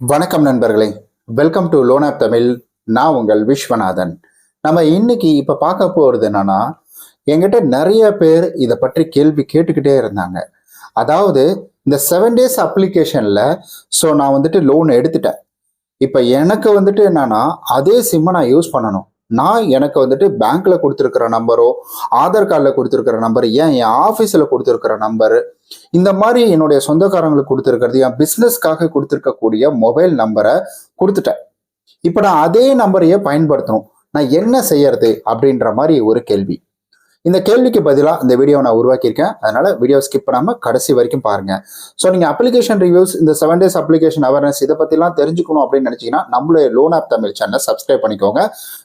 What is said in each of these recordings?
வணக்கம் நண்பர்களே. Welcome to loan app Tamil நான் உங்கள் விஸ்வநாதன். நம்ம இன்னைக்கு இப்போ பார்க்க போகிறது என்னன்னா எங்கிட்ட நிறைய பேர் இதை பற்றி கேள்வி கேட்டுக்கிட்டே இருந்தாங்க. அதாவது இந்த செவன் டேஸ் அப்ளிகேஷனில் ஸோ நான் வந்துட்டு லோன் எடுத்துட்டேன். இப்போ எனக்கு வந்துட்டு என்னன்னா அதே சிம்மை நான் யூஸ் பண்ணணும். நான் எனக்கு வந்துட்டு பேங்க்ல கொடுத்துருக்கிற நம்பரோ ஆதார் கார்டில் கொடுத்துருக்கிற நம்பர் ஏன் என் ஆஃபீஸில் கொடுத்துருக்கிற நம்பரு இந்த மாதிரி என்னுடைய சொந்தக்காரங்களுக்கு கொடுத்துருக்கிறது என் பிஸ்னஸ்க்காக கொடுத்துருக்கக்கூடிய மொபைல் நம்பரை கொடுத்துட்டேன். இப்போ நான் அதே நம்பரையே பயன்படுத்தணும். நான் என்ன செய்யறது அப்படின்ற மாதிரி ஒரு கேள்வி. இந்த கேள்விக்கு பதிலாக இந்த வீடியோ நான் உருவாக்கியிருக்கேன். அதனால் வீடியோ ஸ்கிப் பண்ணாமல் கடைசி வரைக்கும் பாருங்கள் ஸோ நீங்கள் அப்ளிகேஷன் ரிவ்யூஸ் இந்த செவன் டேஸ் அப்ளிகேஷன் அவேர்னஸ் இதை பற்றிலாம் தெரிஞ்சுக்கணும் அப்படின்னு நினச்சிங்கன்னா நம்மளுடைய லோன் ஆப் தமிழ் சேனலை சப்ஸ்கிரைப் பண்ணிக்கோங்க.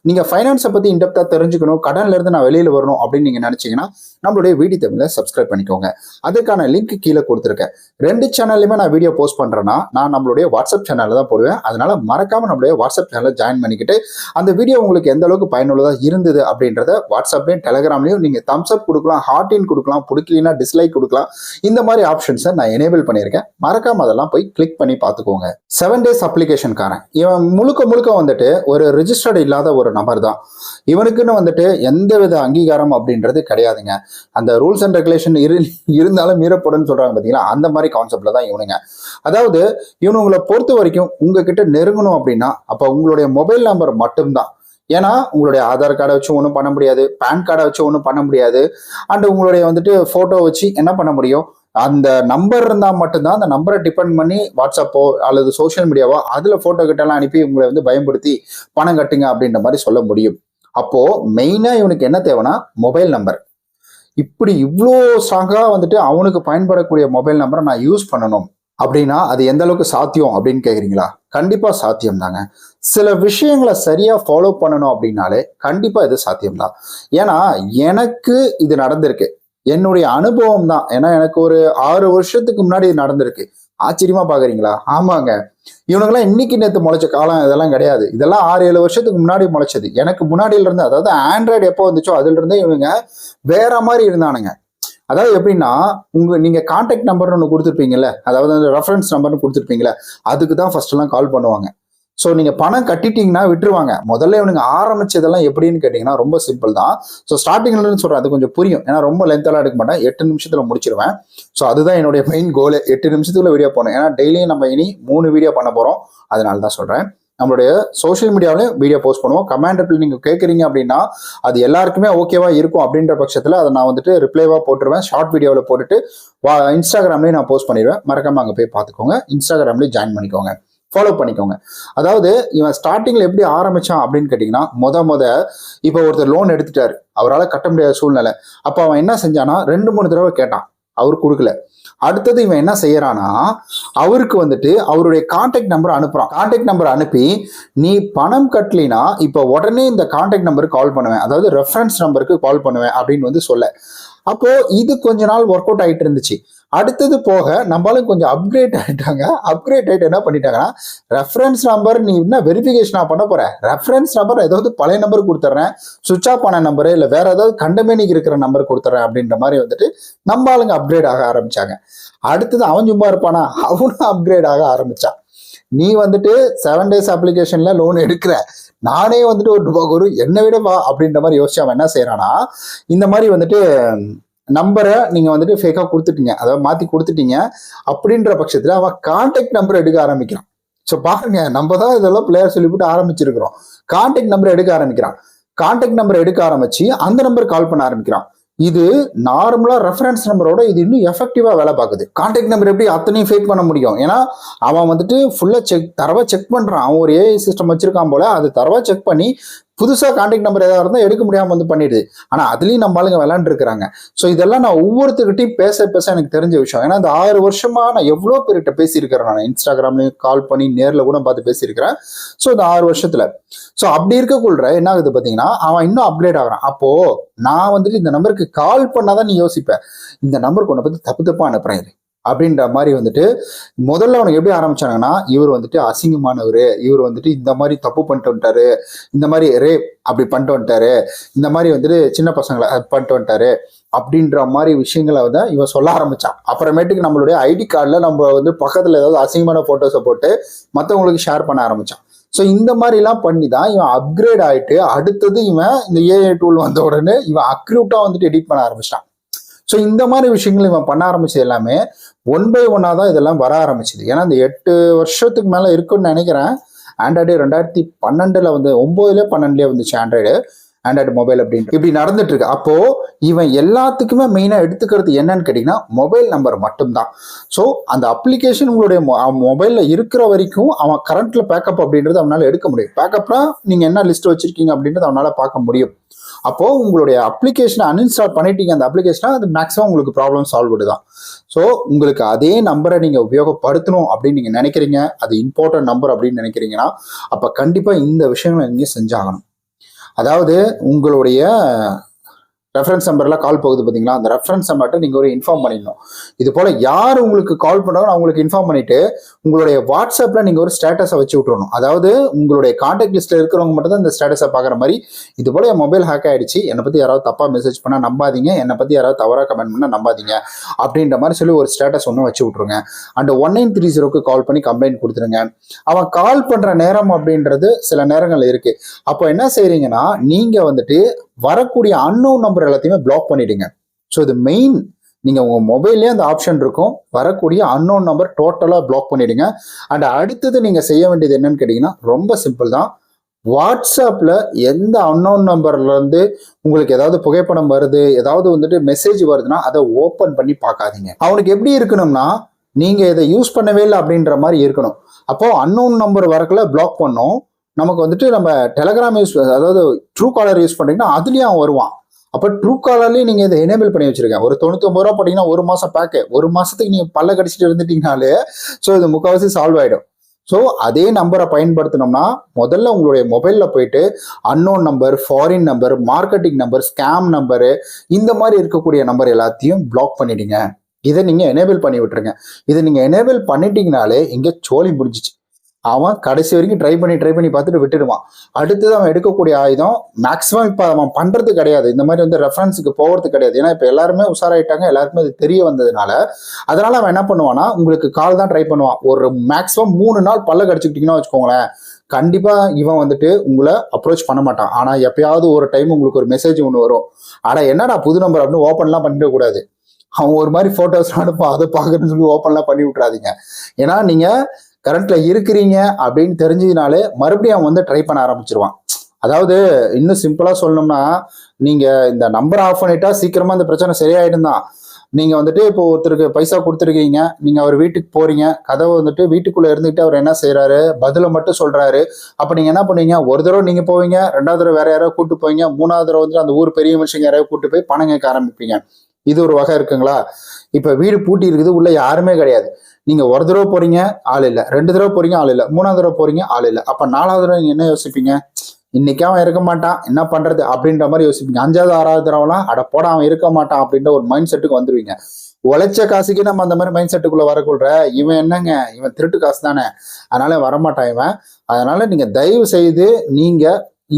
நீங்கள் ஃபைனான்ஸை பற்றி இன்டெப்த்தாக தெரிஞ்சுக்கணும் கடன்லேருந்து நான் வெளியில் வரணும் அப்படின்னு நீங்கள் நினச்சிங்கன்னா நம்மளுடைய வீடி தமிழை சப்ஸ்கிரைப் பண்ணிக்கோங்க. அதுக்கான லிங்க் கீழே கொடுத்துருக்கேன். ரெண்டு சேனல்லையுமே நான் வீடியோ போஸ்ட் பண்ணுறேன்னா நான் நம்மளுடைய வாட்ஸ்அப் சேனலில் தான் போடுவேன். அதனால் மறக்காமல் நம்மளுடைய வாட்ஸ்அப் சேனலை ஜாயின் பண்ணிக்கிட்டு அந்த வீடியோ உங்களுக்கு எந்த அளவுக்கு பயனுள்ளதாக இருந்தது அப்படின்றத வாட்ஸ்அப்லேயும் டெலகிராம்லையும் நீங்கள் தம்ஸ் அப் கொடுக்கலாம் ஹார்டின் கொடுக்கலாம் பிடிக்கலனா டிஸ்லைக் கொடுக்கலாம். இந்த மாதிரி ஆப்ஷன்ஸை நான் எனேபிள் பண்ணியிருக்கேன். மறக்காம அதெல்லாம் போய் கிளிக் பண்ணி பார்த்துக்கோங்க. செவன் டேஸ் அப்ளிகேஷன்காரன் இவன் முழுக்க முழுக்க வந்துட்டு ஒரு ரிஜிஸ்டர்டு இல்லாத ஒரு நபர் தான். இவனுக்குன்னு வந்துட்டு எந்த வித அங்கீகாரம் அப்படின்றது கிடையாதுங்க. அந்த ரூல்ஸ் அண்ட் ரெகுலேஷன் இரு இருந்தாலும் மீறப்படும்னு சொல்றாங்க பார்த்தீங்களா அந்த மாதிரி கான்செப்ட்ல தான் இவனுங்க. அதாவது இவனுங்களை பொறுத்த வரைக்கும் உங்ககிட்ட நெருங்கணும் அப்படின்னா அப்போ உங்களுடைய மொபைல் நம்பர் மட்டும்தான். ஏன்னா உங்களுடைய ஆதார் கார்டை வச்சு ஒன்றும் பண்ண முடியாது பேன் கார்டை வச்சு ஒன்றும் பண்ண முடியாது அண்ட் உங்களுடைய வந்துட்டு ஃபோட்டோ வச்சு என்ன பண்ண முடியும்? அந்த நம்பர் இருந்தால் மட்டும்தான் அந்த நம்பரை டிபெண்ட் பண்ணி வாட்ஸ்அப்போ அல்லது சோஷியல் மீடியாவோ அதில் ஃபோட்டோ கிட்டலாம் அனுப்பி உங்களை வந்து பயன்படுத்தி பணம் கட்டுங்க அப்படின்ற மாதிரி சொல்ல முடியும். அப்போது மெயினாக இவனுக்கு என்ன தேவைன்னா மொபைல் நம்பர் இப்படி இவ்வளோ ஸ்ட்ராங்காக வந்துட்டு அவனுக்கு பயன்படக்கூடிய மொபைல் நம்பரை நான் யூஸ் பண்ணணும் அப்படின்னா அது எந்த அளவுக்கு சாத்தியம் அப்படின்னு கேட்குறீங்களா கண்டிப்பாக சாத்தியம் தாங்க சில விஷயங்களை சரியாக ஃபாலோ பண்ணணும் அப்படின்னாலே கண்டிப்பாக இது சாத்தியம்தான். ஏன்னா எனக்கு இது நடந்திருக்கு. என்னுடைய அனுபவம் தான். ஏன்னா எனக்கு ஒரு ஆறு வருஷத்துக்கு முன்னாடி இது நடந்திருக்கு. ஆச்சரியமா பாக்குறீங்களா? ஆமாங்க. இவனுங்கெல்லாம் இன்னைக்கு நேற்று முளைச்ச காலம் இதெல்லாம் கிடையாது. இதெல்லாம் ஆறு ஏழு வருஷத்துக்கு முன்னாடி முளைச்சது. எனக்கு முன்னாடியில இருந்து அதாவது ஆண்ட்ராய்டு எப்போ வந்துச்சோ அதுல இருந்தே இவங்க வேற மாதிரி இருந்தானுங்க. அதாவது எப்படின்னா உங்க நீங்க கான்டாக்ட் நம்பர்னு ஒன்று கொடுத்துருப்பீங்கல்ல அதாவது அந்த ரெஃபரன்ஸ் நம்பர்னு கொடுத்துருப்பீங்கல்ல அதுக்கு தான் ஃபர்ஸ்ட் எல்லாம் கால் பண்ணுவாங்க. ஸோ நீங்க பணம் கட்டிட்டீங்கன்னா விட்டுருவாங்க. முதல்ல இவனுங்க ஆரம்பிச்சதெல்லாம் எப்படின்னு கேட்டீங்கன்னா ரொம்ப சிம்பிள் தான். ஸோ ஸ்டார்டிங்ல சொல்கிறேன் சொல்றேன் அது கொஞ்சம் புரியும். ஏன்னா ரொம்ப லென்த்தெல்லாம் எடுக்க மாட்டேன். எட்டு நிமிஷத்துல முடிச்சிருவேன். ஸோ அதுதான் என்னுடைய மெயின் கோல் எட்டு நிமிஷத்துக்குள்ள வீடியோ போகணும் ஏன்னா டெய்லியும் நம்ம இனி மூணு வீடியோ பண்ண போறோம். அதனால தான் சொல்றேன். நம்மளுடைய சோஷியல் மீடியாவிலையும் வீடியோ போஸ்ட் பண்ணுவோம். கமெண்ட் ரிப்ளை நீங்கள் கேட்குறீங்க அப்படின்னா அது எல்லாருக்குமே ஓகேவா இருக்கும் அப்படின்ற பட்சத்தில் அதை நான் வந்துட்டு ரிப்ளைவாக போட்டுருவேன். ஷார்ட் வீடியோவில் போட்டுட்டு வா இன்ஸ்டாகிராம்லேயும் நான் போஸ்ட் பண்ணிடுவேன். மறக்காம அங்கே போய் பார்த்துக்கோங்க. இன்ஸ்டாகிராம்லேயும் ஜாயின் பண்ணிக்கோங்க. ஃபாலோ பண்ணிக்கோங்க. அதாவது இவன் ஸ்டார்டிங்கில் எப்படி ஆரம்பித்தான் அப்படின்னு கேட்டிங்கன்னா முத முத இப்போ ஒருத்தர் லோன் எடுத்துட்டாரு. அவரால் கட்ட முடியாத சூழ்நிலை. அப்போ அவன் என்ன செஞ்சானா ரெண்டு மூணு தடவை கேட்டான். அவர் கொடுக்கல. அடுத்தது இவன் என்ன செய்யறானா அவருக்கு வந்துட்டு அவருடைய கான்டாக்ட் நம்பர் அனுப்புறான். கான்டாக்ட் நம்பர் அனுப்பி நீ பணம் கட்டலினா இப்போ உடனே இந்த கான்டாக்ட் நம்பருக்கு கால் பண்ணுவேன். அதாவது ரெஃபரன்ஸ் நம்பருக்கு கால் பண்ணுவேன். அப்படின்னு வந்து சொல்ல. அப்போ இது கொஞ்ச நாள் ஒர்க் அவுட் ஆகிட்டு இருந்துச்சு. அடுத்தது போக நம்மளும் கொஞ்சம் அப்கிரேட் ஆகிட்டாங்க அப்கிரேட் ஆகிட்டு என்ன பண்ணிட்டாங்கன்னா ரெஃபரன்ஸ் நம்பர் நீ என்ன வெரிஃபிகேஷனாக பண்ண போற? ரெஃபரன்ஸ் நம்பர் ஏதாவது பழைய நம்பர் கொடுத்துட்றேன் சுவிச் ஆஃப் ஆன நம்பரு இல்லை வேற ஏதாவது கண்டமேனிக்கு இருக்கிற நம்பர் கொடுத்துட்றேன் அப்படின்ற மாதிரி வந்துட்டு நம்ம ஆளுங்க அப்கிரேட் ஆக ஆரம்பிச்சாங்க. அடுத்தது அவன் சும்மா இருப்பானா? அவனும் அப்கிரேட் ஆக ஆரம்பிச்சான். நீ வந்துட்டு செவன் டேஸ் அப்ளிகேஷன்ல லோன் எடுக்கிற. நானே வந்துட்டு ஒரு ரூபா ஒரு என்னை விட வா அப்படின்ற மாதிரி யோசிச்சு அவன் என்ன செய்யறானா இந்த மாதிரி வந்துட்டு நம்பரை நீங்கள் வந்துட்டு ஃபேக்காக கொடுத்துட்டீங்க. அதாவது மாற்றி கொடுத்துட்டீங்க. அப்படின்ற பட்சத்தில் அவன் கான்டாக்ட் நம்பர் எடுக்க ஆரம்பிக்கிறான். ஸோ பாருங்க நம்ம தான் இதெல்லாம் பிளேயர் சொல்லிவிட்டு ஆரம்பிச்சிருக்கிறோம். கான்டாக்ட் நம்பர் எடுக்க ஆரம்பிக்கிறான். கான்டாக்ட் நம்பர் எடுக்க ஆரம்பிச்சு அந்த நம்பர் கால் பண்ண ஆரம்பிக்கிறான். இது நார்மலாக ரெஃபரன்ஸ் நம்பரோட இது இன்னும் எஃபெக்டிவாக வேலை பார்க்குது. கான்டாக்ட் நம்பர் எப்படி அத்தனையும் ஃபேக் பண்ண முடியும்? ஏன்னா அவன் வந்துட்டு ஃபுல்லாக செக் தரவாக செக் பண்ணுறான் அவன் ஒரு ஏஐ சிஸ்டம் வச்சிருக்கான் போல அது தரவை செக் பண்ணி புதுசாக கான்டாக்ட் நம்பர் ஏதாவது இருந்தால் எடுக்க முடியாமல் வந்து பண்ணிடுது. ஆனால் அதுலேயும் நம்ம ஆளுங்க விளாண்டுருக்குறாங்க ஸோ இதெல்லாம் நான் ஒவ்வொருத்தர்கிட்டையும் பேச பேச எனக்கு தெரிஞ்ச விஷயம். ஏன்னா இந்த ஆறு வருஷமாக நான் எவ்வளோ பேர்கிட்ட பேசியிருக்கிறேன் நான். இன்ஸ்டாகிராம்லேயும் கால் பண்ணி நேரில் கூட பார்த்து பேசியிருக்கிறேன். ஸோ இந்த ஆறு வருஷத்தில். ஸோ அப்படி இருக்கக்குள்ள என்ன ஆகுது பார்த்தீங்கன்னா அவன் இன்னும் அப்கிரேட் ஆகிறான். அப்போது நான் வந்துட்டு இந்த நம்பருக்கு கால் பண்ணாதான் நீ யோசிப்பேன் இந்த நம்பருக்கு உன்னை பற்றி தப்பு தப்பாக அனுப்புகிறேன் அப்படின்ற மாதிரி வந்துட்டு முதல்ல அவனுக்கு எப்படி ஆரம்பிச்சாங்கன்னா இவர் வந்துட்டு அசிங்கமானவர். இவர் வந்துட்டு இந்த மாதிரி தப்பு பண்ணிட்டு வந்துட்டாரு. இந்த மாதிரி ரேப் அப்படி பண்ணிட்டு வந்துட்டாரு. இந்த மாதிரி வந்துட்டு சின்ன பசங்களை பண்ணிட்டு வந்துட்டாரு. அப்படின்ற மாதிரி விஷயங்களை வந்து இவன் சொல்ல ஆரம்பிச்சான். அப்புறமேட்டுக்கு நம்மளுடைய ஐடி கார்டில் நம்ம வந்து பக்கத்தில் ஏதாவது அசிங்கமான ஃபோட்டோஸை போட்டு மற்றவங்களுக்கு ஷேர் பண்ண ஆரம்பிச்சான். ஸோ இந்த மாதிரிலாம் பண்ணி தான் இவன் அப்கிரேட் ஆகிட்டு அடுத்தது இவன் இந்த ஏஐ டூல் வந்த உடனே இவன் அக்ரூட்டாக வந்துட்டு எடிட் பண்ண ஆரம்பிச்சிட்டான் ஸோ இந்த மாதிரி விஷயங்கள் இவன் பண்ண ஆரம்பிச்சது எல்லாமே ஒன் பை ஒன்னாக தான் இதெல்லாம் வர ஆரம்பிச்சது. ஏன்னா இந்த எட்டு வருஷத்துக்கு மேலே இருக்குன்னு நினைக்கிறேன். ஆண்ட்ராய்டு ரெண்டாயிரத்தி பன்னெண்டில் வந்து ஒம்போதுலேயே பன்னெண்டுலேயே வந்துச்சு ஆண்ட்ராய்டு ஆண்ட்ராய்டு மொபைல் அப்படின்ட்டு இப்படி நடந்துட்டு இருக்கு அப்போ இவன் எல்லாத்துக்குமே மெயினாக எடுத்துக்கிறது என்னன்னு கேட்டிங்கன்னா மொபைல் நம்பர் மட்டும்தான். ஸோ அந்த அப்ளிகேஷன் உங்களுடைய மொபைலில் இருக்கிற வரைக்கும் அவன் கரண்ட்ல பேக்கப் அப்படின்றது அவனால எடுக்க முடியும். பேக்கப்னா நீங்கள் என்ன லிஸ்ட் வச்சிருக்கீங்க அப்படின்றது அவனால பார்க்க முடியும். அப்போது உங்களுடைய அப்ளிகேஷனை அன்இன்ஸ்டால் பண்ணிட்டீங்க. அந்த அப்ளிகேஷனை அது மேக்ஸிமம் உங்களுக்கு ப்ராப்ளம் சால்வ் தான் ஸோ உங்களுக்கு அதே நம்பரை நீங்கள் உபயோகப்படுத்தணும் அப்படின்னு நீங்கள் நினைக்கிறீங்க. அது இம்பார்ட்டன்ட் நம்பர் அப்படின்னு நினைக்கிறீங்கன்னா அப்போ கண்டிப்பாக இந்த விஷயங்களை நீங்கள் செஞ்சாகணும். அதாவது உங்களுடைய ரெஃபரன்ஸ் நம்பர்லாம் கால் போகுது பார்த்தீங்களா அந்த ரெஃபரன்ஸ் நம்பர்கிட்ட நீங்கள் ஒரு இன்ஃபார்ம் பண்ணிடணும். இது போல் யார் உங்களுக்கு கால் பண்ணுறாங்களோ அவங்களுக்கு இன்ஃபார்ம் பண்ணிட்டு உங்களுடைய வாட்ஸ்அப்பில் நீங்கள் ஒரு ஸ்டேட்டஸை வச்சு விட்றணும் அதாவது உங்களுடைய காண்டாக்ட் லிஸ்ட்டில் இருக்கிறவங்க மட்டும் தான் இந்த ஸ்டேட்டஸை பார்க்குற மாதிரி. இது போல் என் மொபைல் ஹேக் ஆகிடுச்சு என்னை பற்றி யாராவது தப்பாக மெசேஜ் பண்ணால் நம்பாதீங்க. என்னை பற்றி யாராவது தவறாக கமெண்ட் பண்ணால் நம்பாதீங்க. அப்படின்ற மாதிரி சொல்லி ஒரு ஸ்டேட்டஸ் ஒன்று வச்சு விட்ருங்க அண்ட் ஒன் நைன் த்ரீ ஜீரோக்கு கால் பண்ணி கம்ப்ளைண்ட் கொடுத்துருங்க. அவன் கால் பண்ணுற நேரம் அப்படின்றது சில நேரங்கள் இருக்குது அப்போ என்ன செய்கிறீங்கன்னா நீங்கள் வந்துட்டு வரக்கூடிய அன்னோன் நம்பர் எல்லாத்தையுமே பிளாக் பண்ணிடுங்க. ஸோ இது மெயின் நீங்கள் உங்கள் மொபைல்லே அந்த ஆப்ஷன் இருக்கும். வரக்கூடிய அன்னோன் நம்பர் டோட்டலாக பிளாக் பண்ணிடுங்க. அண்ட் அடுத்தது நீங்கள் செய்ய வேண்டியது என்னன்னு கேட்டிங்கன்னா ரொம்ப சிம்பிள் தான். வாட்ஸ்அப்பில் எந்த அன்னோன் நம்பர்லேருந்து உங்களுக்கு ஏதாவது புகைப்படம் வருது ஏதாவது வந்துட்டு மெசேஜ் வருதுன்னா அதை ஓப்பன் பண்ணி பார்க்காதீங்க. அவனுக்கு எப்படி இருக்கணும்னா நீங்கள் இதை யூஸ் பண்ணவே இல்லை அப்படின்ற மாதிரி இருக்கணும். அப்போது அன்னோன் நம்பர் வரக்குள்ள பிளாக் பண்ணோம். நமக்கு வந்துட்டு நம்ம டெலகிராம் யூஸ் அதாவது ட்ரூ காலர் யூஸ் பண்ணுறீங்கன்னா அதுலேயும் அவன் வருவான். அப்போ ட்ரூ காலர்லேயும் நீங்கள் இதை எனேபிள் பண்ணி வச்சிருக்கேன் ஒரு தொண்ணூத்தொம்பது ரூபா போட்டிங்கன்னா ஒரு மாதம் பேக்கு ஒரு மாதத்துக்கு நீங்கள் பல்ல கடிச்சிட்டு இருந்துட்டீங்கனாலே ஸோ இது முக்கால்வாசி சால்வ் ஆகிடும் ஸோ அதே நம்பரை பயன்படுத்தினோம்னா முதல்ல உங்களுடைய மொபைலில் போயிட்டு unknown number foreign number marketing number scam number இந்த மாதிரி இருக்கக்கூடிய நம்பர் எல்லாத்தையும் பிளாக் பண்ணிடுங்க. இதை நீங்கள் எனேபிள் பண்ணி விட்டுருங்க. இதை நீங்கள் எனேபிள் பண்ணிட்டீங்கனாலே இங்கே சோழி முடிஞ்சிச்சு. அவன் கடைசி வரைக்கும் ட்ரை பண்ணி ட்ரை பண்ணி பார்த்துட்டு விட்டுடுவான். அடுத்தது அவன் எடுக்கக்கூடிய ஆயுதம் மேக்ஸிமம் இப்போ அவன் பண்ணுறது கிடையாது. இந்த மாதிரி வந்து ரெஃபரன்ஸுக்கு போகிறது கிடையாது. ஏன்னா இப்போ எல்லாருமே உஷாராயிட்டாங்க எல்லாருக்குமே அது தெரிய வந்ததுனால. அதனால அவன் என்ன பண்ணுவான்னா உங்களுக்கு கால் தான் ட்ரை பண்ணுவான். ஒரு மேக்ஸிமம் மூணு நாள் பல்ல கடிச்சுக்கிட்டீங்கன்னா வச்சுக்கோங்களேன் கண்டிப்பாக இவன் வந்துட்டு உங்களை அப்ரோச் பண்ண மாட்டான். ஆனால் எப்பயாவது ஒரு டைம் உங்களுக்கு ஒரு மெசேஜ் ஒன்று வரும். ஆனால் என்னடா புது நம்பர் அப்படின்னு ஓப்பன்லாம் பண்ணிடக்கூடாது அவன் ஒரு மாதிரி ஃபோட்டோஸ் அனுப்பான் அதை பார்க்குறதுன்னு சொல்லி ஓப்பன்லாம் பண்ணி விட்றாதீங்க ஏன்னா நீங்கள் கரண்ட்ல இருக்கிறீங்க அப்படின்னு தெரிஞ்சதுனாலே மறுபடியும் அவன் வந்து ட்ரை பண்ண ஆரம்பிச்சிருவான். அதாவது இன்னும் சிம்பிளா சொல்லணும்னா நீங்க இந்த நம்பர் ஆஃப் பண்ணிட்டா சீக்கிரமா இந்த பிரச்சனை சரியாயிடும் தான். நீங்க வந்துட்டு இப்போ ஒருத்தருக்கு பைசா கொடுத்துருக்கீங்க நீங்க அவர் வீட்டுக்கு போறீங்க கதவை வந்துட்டு வீட்டுக்குள்ள இருந்துகிட்டு அவர் என்ன செய்யறாரு பதில மட்டும் சொல்றாரு. அப்ப நீங்க என்ன பண்ணுவீங்க ஒரு தடவை நீங்க போவீங்க ரெண்டாவது தடவை வேற யாராவது கூட்டு போவீங்க மூணாவது தடவை வந்துட்டு அந்த ஊர் பெரிய மனுஷங்க யாராவது கூட்டு போய் பணம் கேட்க ஆரம்பிப்பீங்க. இது ஒரு வகை இருக்குங்களா? இப்போ வீடு பூட்டி இருக்குது உள்ள யாருமே கிடையாது. நீங்கள் ஒரு தடவை போறீங்க ஆள் இல்லை. ரெண்டு தடவை போறீங்க ஆள் இல்லை. மூணாவது தடவை போறீங்க ஆள் இல்லை. அப்போ நாலாவது தடவை நீங்கள் என்ன யோசிப்பீங்க? இன்னைக்கு அவன் இருக்க மாட்டான். என்ன பண்றது அப்படின்ற மாதிரி யோசிப்பீங்க. அஞ்சாவது ஆறாவது தடவைலாம் அட போட அவன் இருக்க மாட்டான் அப்படின்ற ஒரு மைண்ட் செட்டுக்கு வந்துருவீங்க. உழைச்ச காசுக்கே நம்ம அந்த மாதிரி மைண்ட் செட்டுக்குள்ள வரக்குள்ள இவன் என்னங்க? இவன் திருட்டு காசு தானே அதனால வரமாட்டான் இவன். அதனால நீங்க தயவு செய்து நீங்க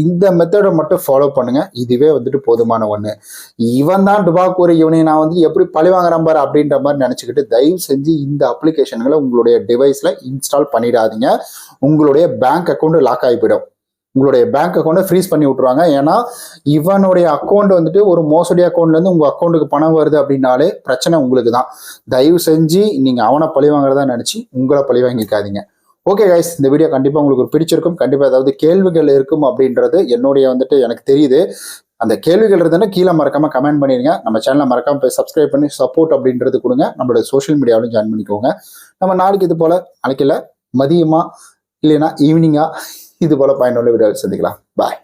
இந்த மெத்தடை மட்டும் ஃபாலோ பண்ணுங்க. இதுவே வந்துட்டு போதுமான ஒன்று இவன் தான் டுபாக்கூர் இவனை நான் வந்து எப்படி பழி வாங்குறான் பாரு அப்படின்ற மாதிரி நினச்சிக்கிட்டு தயவு செஞ்சு இந்த அப்ளிகேஷன்களை உங்களுடைய டிவைஸில் இன்ஸ்டால் பண்ணிடாதீங்க. உங்களுடைய பேங்க் அக்கௌண்ட் லாக் ஆகிவிடும் உங்களுடைய பேங்க் அக்கௌண்ட்டை ஃப்ரீஸ் பண்ணி விட்ருவாங்க ஏன்னா இவனுடைய அக்கௌண்ட் வந்துட்டு ஒரு மோசடி அக்கௌண்ட்லேருந்து உங்கள் அக்கௌண்ட்டுக்கு பணம் வருது அப்படின்னாலே பிரச்சனை உங்களுக்கு தான் தயவு செஞ்சு நீங்கள் அவனை பழி வாங்குறதா நினச்சி உங்களை பழி வாங்கிக்காதீங்க. ஓகே கைஸ் இந்த வீடியோ கண்டிப்பாக உங்களுக்கு பிடிச்சிருக்கும். கண்டிப்பாக ஏதாவது கேள்விகள் இருக்கும் அப்படின்றது என்னுடைய வந்துட்டு எனக்கு தெரியுது. அந்த கேள்விகள் இருந்ததுன்னா கீழே மறக்காம கமெண்ட் பண்ணிடுங்க நம்ம சேனலை மறக்காம போய் சப்ஸ்கிரைப் பண்ணி சப்போர்ட் அப்படின்றது கொடுங்க. நம்மளோட சோஷியல் மீடியாவிலும் ஜாயின் பண்ணிக்கோங்க. நம்ம நாளைக்கு இது போல நாளைக்கு இல்லை மதியமா இல்லைன்னா ஈவினிங்கா இது போல பயனுள்ள வீடியோவில் சந்திக்கலாம். பாய்